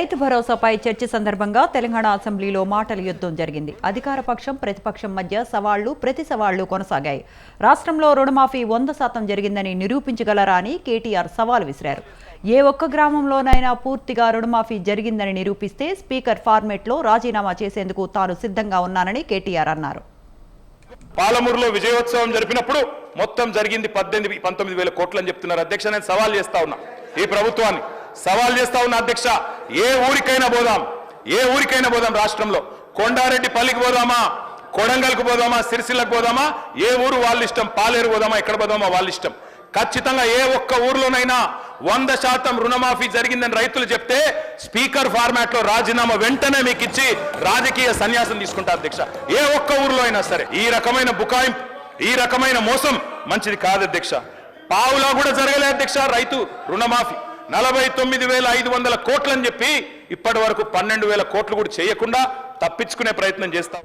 రైతు భరోసాపై చర్చ సందర్భంగా తెలంగాణ అసెంబ్లీలో మాటల యుద్ధం జరిగింది. అధికార పక్షం ప్రతిపక్షం మధ్య సవాళ్ళు ప్రతి సవాళ్ళు కొనసాగాయి. రాష్ట్రంలో రుణమాఫీ వంద శాతం జరిగిందని నిరూపించగలరా అని కేటీఆర్ సవాల్ విసిరారు. ఏ ఒక్క గ్రామంలోనైనా పూర్తిగా రుణమాఫీ జరిగిందని నిరూపిస్తే స్పీకర్ ఫార్మేట్లో రాజీనామా చేసేందుకు తాను సిద్ధంగా ఉన్నానని కేటీఆర్ అన్నారు. పాలమూరులో విజయోత్సవం జరిపినప్పుడు మొత్తం జరిగింది పద్దెనిమిది పంతొమ్మిది వేల కోట్లు అని చెప్తున్నారు అధ్యక్ష. నేను సవాల్ చేస్తా ఉన్నా. ఈ ప్రభుత్వాన్ని సవాల్ చేస్తా ఉన్నా అధ్యక్ష. ఏ ఊరికైనా పోదాం ఏ ఊరికైనా పోదాం రాష్ట్రంలో. కొండారెడ్డి పల్లికి పోదామా? కొడంగల్కి పోదామా? సిరిసిల్లకు పోదామా? ఏ ఊరు వాళ్ళ ఇష్టం? పాలేరు పోదామా? ఎక్కడ పోదామా? వాళ్ళ ఇష్టం. ఖచ్చితంగా ఏ ఒక్క ఊర్లోనైనా వంద శాతం రుణమాఫీ జరిగిందని రైతులు చెప్తే స్పీకర్ ఫార్మాట్లో రాజీనామా వెంటనే మీకు ఇచ్చి రాజకీయ సన్యాసం తీసుకుంటా అధ్యక్ష ఏ ఒక్క ఊర్లో అయినా సరే ఈ రకమైన బుకాయింపు ఈ రకమైన మోసం మంచిది కాదు అధ్యక్ష పావులా కూడా జరగలే అధ్యక్ష రైతు రుణమాఫీ. నలభై తొమ్మిది వేల ఐదు వందల కోట్లని చెప్పి ఇప్పటి వరకు పన్నెండు వేల కోట్లు కూడా చేయకుండా తప్పించుకునే ప్రయత్నం చేస్తాం